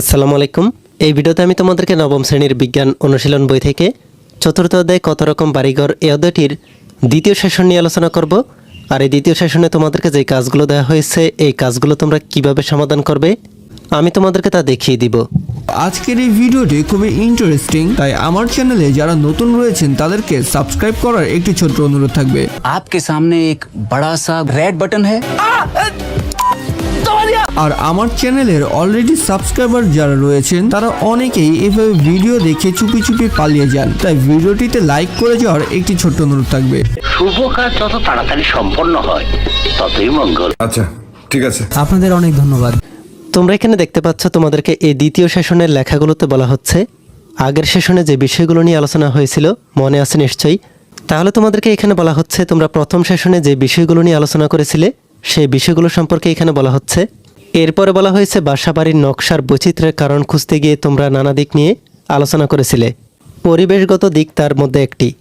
আসসালামু আলাইকুম এই ভিডিওতে আমি তোমাদেরকে নবম শ্রেণীর বিজ্ঞান অনুশীলন বই থেকে চতুর্থ অধ্যায় কত রকম বাড়িঘর এই অধ্যায়টির দ্বিতীয় সেশন নিয়ে আলোচনা করব আর এই দ্বিতীয় সেশনে তোমাদেরকে যে কাজগুলো দেওয়া হয়েছে এই কাজগুলো তোমরা কিভাবে সমাধান করবে আমি তোমাদেরকে তা দেখিয়ে দিব আজকের এই ভিডিওটি খুবই ইন্টারেস্টিং তাই আমার চ্যানেলে যারা নতুন রয়েছেন তাদেরকে সাবস্ক্রাইব করার একটি ছোট্ট অনুরোধ থাকবে आपके सामने एक बड़ा सा रेड बटन है আর আমার চ্যানেলের অলরেডি সাবস্ক্রাইবার যারা রয়েছেন তারা অনেকেই এভাবে ভিডিও দেখে চুপি চুপি পালিয়ে যান। তাই ভিডিওটিতে লাইক করে যাওয়ার একটি ছোট্ট অনুরোধ থাকবে। শুভ কাজ যত তাড়াতাড়ি সম্পন্ন হয় ততই মঙ্গল। আচ্ছা ঠিক আছে। আপনাদের অনেক ধন্যবাদ। তোমরা এখানে দেখতে পাচ্ছ তোমাদেরকে এই দ্বিতীয় সেশনের লেখাগুলোতে বলা হচ্ছে। আগের সেশনে যে বিষয়গুলো নিয়ে আলোচনা হয়েছিল মনে আছে নিশ্চয়ই? তাহলে তোমাদেরকে এখানে বলা হচ্ছে তোমরা প্রথম সেশনে যে বিষয়গুলো নিয়ে আলোচনা করেছিলে সেই বিষয়গুলো সম্পর্কে এখানে বলা হচ্ছে এরপরে বলা হয়েছে, বাসাবাড়ির নকশার বৈচিত্র্যের কারণ খুঁজতে গিয়ে তোমরা নানা দিক নিয়ে আলোচনা করেছিলে। পরিবেশগত দিক তার মধ্যে একটি।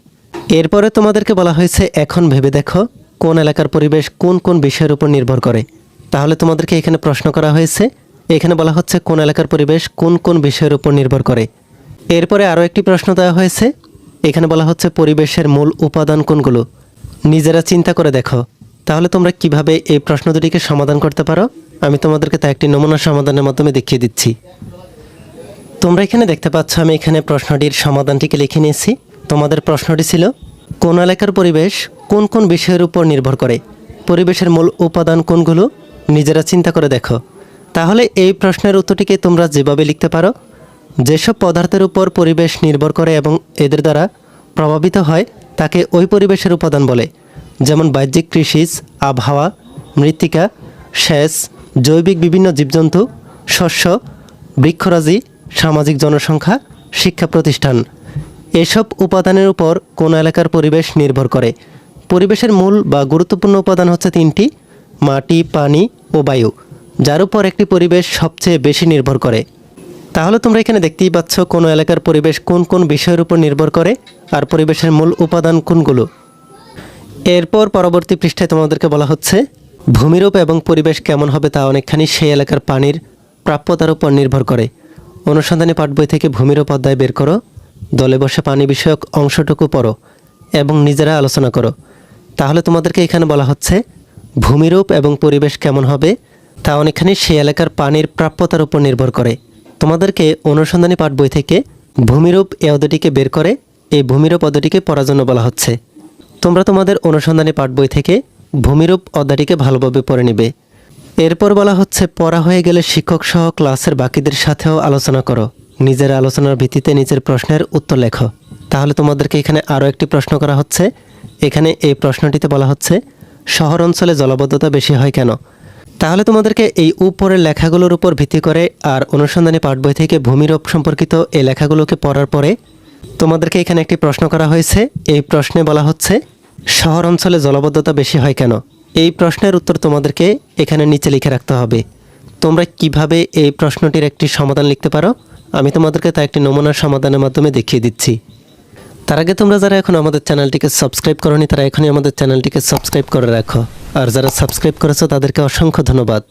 এরপরে তোমাদেরকে বলা হয়েছে, এখন ভেবে দেখো কোন এলাকার পরিবেশ কোন কোন বিষয়ের উপর নির্ভর করে। তাহলে তোমাদেরকে এখানে প্রশ্ন করা হয়েছে, এখানে বলা হচ্ছে কোন এলাকার পরিবেশ কোন কোন বিষয়ের উপর নির্ভর করে। এরপরে আরও একটি প্রশ্ন দেওয়া হয়েছে, এখানে বলা হচ্ছে, পরিবেশের মূল উপাদান কোনগুলো? নিজেরা চিন্তা করে দেখো। তাহলে তোমরা কীভাবে এই প্রশ্ন দুটিকে সমাধান করতে পারো? আমি তোমাদেরকে তা একটি নমুনা সমাধানের মাধ্যমে দেখিয়ে দিচ্ছি। তোমরা এখানে দেখতে পাচ্ছ আমি এখানে প্রশ্নটির সমাধানটিকে লিখে নিয়েছি। তোমাদের প্রশ্নটি ছিল, কোন এলাকার পরিবেশ কোন কোন বিষয়ের উপর নির্ভর করে? পরিবেশের মূল উপাদান কোনগুলো? নিজেরা চিন্তা করে দেখো। তাহলে এই প্রশ্নের উত্তরটিকে তোমরা যেভাবে লিখতে পারো, যেসব পদার্থের উপর পরিবেশ নির্ভর করে এবং এদের দ্বারা প্রভাবিত হয়, তাকে ওই পরিবেশের উপাদান বলে। যেমন বাহ্যিক কৃষিজ, আবহাওয়া, মৃত্তিকা, সেচ জৈবিক বিভিন্ন জীবজন্তু, শস্য, বৃক্ষরাজি, সামাজিক জনসংখ্যা, শিক্ষা প্রতিষ্ঠান। এসব উপাদানের উপর কোন এলাকার পরিবেশ নির্ভর করে। পরিবেশের মূল বা গুরুত্বপূর্ণ উপাদান হচ্ছে তিনটি, মাটি, পানি ও বায়ু, যার উপর একটি পরিবেশ সবচেয়ে বেশি নির্ভর করে। তাহলে তোমরা এখানে দেখতেই পাচ্ছ কোন এলাকার পরিবেশ কোন কোন বিষয়ের উপর নির্ভর করে আর পরিবেশের মূল উপাদান কোনগুলো। এরপর পরবর্তী পৃষ্ঠায় তোমাদেরকে বলা হচ্ছে ভূমিরূপ এবং পরিবেশ কেমন হবে তা অনেকখানি সেই এলাকার পানির প্রাপ্যতার উপর নির্ভর করে। অনুসন্ধানী পাঠ বই থেকে ভূমিরূপ অধ্যায় বের করো। দলে বসে পানি বিষয়ক অংশটুকু পড়ো এবং নিজেরা আলোচনা করো। তাহলে তোমাদেরকে এখানে বলা হচ্ছে, ভূমিরূপ এবং পরিবেশ কেমন হবে তা অনেকখানি সেই এলাকার পানির প্রাপ্যতার উপর নির্ভর করে। তোমাদেরকে অনুসন্ধানী পাঠ বই থেকে ভূমিরূপ এ অধ্যায়টিকে বের করে, এই ভূমিরূপ অধ্যায়টিকে পড়ার জন্য বলা হচ্ছে। তোমরা তোমাদের অনুসন্ধানী পাঠ বই থেকে ভূমিরূপ অধ্যায়টিকে ভালোভাবে পড়ে নিবে। এরপর বলা হচ্ছে, পড়া হয়ে গেলে শিক্ষক সহ ক্লাসের বাকিদের সাথেও আলোচনা করো। নিজের আলোচনার ভিত্তিতে নিজের প্রশ্নের উত্তর লেখো। তাহলে তোমাদেরকে এখানে আরও একটি প্রশ্ন করা হচ্ছে। এখানে এই প্রশ্নটিতে বলা হচ্ছে, শহর অঞ্চলে জলবদ্ধতা বেশি হয় কেন? তাহলে তোমাদেরকে এই উপরের লেখাগুলোর উপর ভিত্তি করে আর অনুসন্ধানী পাঠ বই থেকে ভূমিরূপ সম্পর্কিত এই লেখাগুলোকে পড়ার পরে তোমাদেরকে এখানে একটি প্রশ্ন করা হয়েছে। এই প্রশ্নে বলা হচ্ছে শহর অঞ্চলে জলবদ্ধতা বেশি হয় কেন? এই প্রশ্নের উত্তর তোমাদেরকে এখানে নিচে লিখে রাখতে হবে। তোমরা কীভাবে এই প্রশ্নটির একটি সমাধান লিখতে পারো? আমি তোমাদেরকে তা একটি নমুনার সমাধানের মাধ্যমে দেখিয়ে দিচ্ছি। তার আগে তোমরা যারা এখন আমাদের চ্যানেলটিকে সাবস্ক্রাইব করনি, তারা এখনই আমাদের চ্যানেলটিকে সাবস্ক্রাইব করে রাখো। আর যারা সাবস্ক্রাইব করেছ, তাদেরকে অসংখ্য ধন্যবাদ।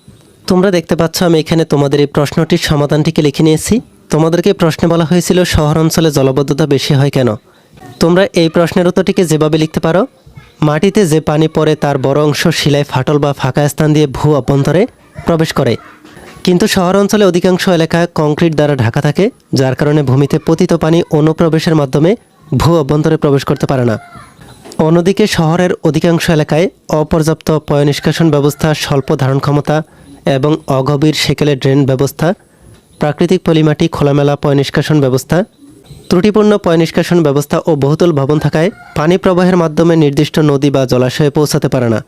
তোমরা দেখতে পাচ্ছ, আমি এখানে তোমাদের এই প্রশ্নটির সমাধানটিকে লিখে নিয়েছি। তোমাদেরকে প্রশ্নে বলা হয়েছিল শহর অঞ্চলে জলবদ্ধতা বেশি হয় কেন? তোমরা এই প্রশ্নের উত্তরটিকে যেভাবে লিখতে পারো মাটিতে যে পানি পড়ে তার বড় অংশ শিলায় ফাটল বা ফাঁকা স্থান দিয়ে ভূ অভ্যন্তরে প্রবেশ করে। কিন্তু শহর অঞ্চলে অধিকাংশ এলাকা কংক্রিট দ্বারা ঢাকা থাকে, যার কারণে ভূমিতে পতিত পানি অনুপ্রবেশের মাধ্যমে ভূ অভ্যন্তরে প্রবেশ করতে পারে না। অন্যদিকে শহরের অধিকাংশ এলাকায় অপর্যাপ্ত পয়নিষ্কাশন ব্যবস্থা, স্বল্প ধারণ ক্ষমতা এবং অগভীর সেকেলে ড্রেন ব্যবস্থা, প্রাকৃতিক পলিমাটি খোলামেলা পয়নিষ্কাশন ব্যবস্থা ত্রুটিপূর্ণ পয়নিষ্কাশন ব্যবস্থা ও বহুতল ভবন থাকায় পানি প্রবাহের মাধ্যমে নির্দিষ্ট নদী বা জলাশয়ে পৌঁছাতে পারে না,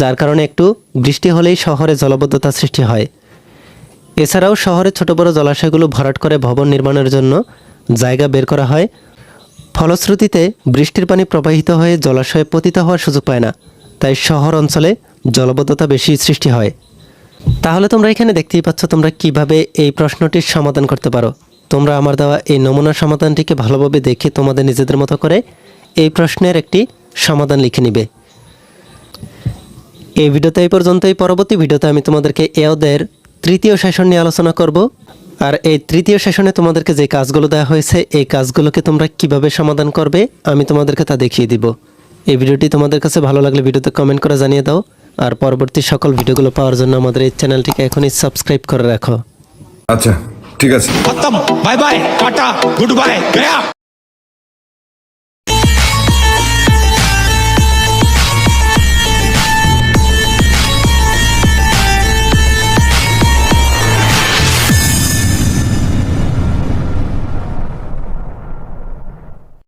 যার কারণে একটু বৃষ্টি হলেই শহরে জলবদ্ধতা সৃষ্টি হয়। এছাড়াও শহরে ছোট বড় জলাশয়গুলো ভরাট করে ভবন নির্মাণের জন্য জায়গা বের করা হয়। ফলশ্রুতিতে, বৃষ্টির পানি প্রবাহিত হয়ে জলাশয়ে পতিত হওয়ার সুযোগ পায় না, তাই শহর অঞ্চলে জলবদ্ধতা বেশি সৃষ্টি হয়। তাহলে তোমরা এখানে দেখতেই পাচ্ছ তোমরা কীভাবে এই প্রশ্নটির সমাধান করতে পারো। তোমরা আমার দেওয়া এই নমুনা সমাধানটিকে ভালোভাবে দেখে তোমাদের নিজেদের মতো করে এই প্রশ্নের একটি সমাধান লিখে নিবে। এই ভিডিওতে এই পর্যন্তই। পরবর্তী ভিডিওতে আমি তোমাদেরকে এ অধ্যায়ের তৃতীয় সেশন নিয়ে আলোচনা করব। আর এই তৃতীয় সেশনে তোমাদেরকে যে কাজগুলো দেওয়া হয়েছে, এই কাজগুলোকে তোমরা কীভাবে সমাধান করবে, আমি তোমাদেরকে তা দেখিয়ে দিব। এই ভিডিওটি তোমাদের কাছে ভালো লাগলে ভিডিওতে কমেন্ট করে জানিয়ে দাও। আর পরবর্তী সকল ভিডিওগুলো পাওয়ার জন্য আমাদের এই চ্যানেলটিকে এখনই সাবস্ক্রাইব করে রাখো। আচ্ছা। ঠিক আছে। খতম। Bye bye tata good bye Gaya.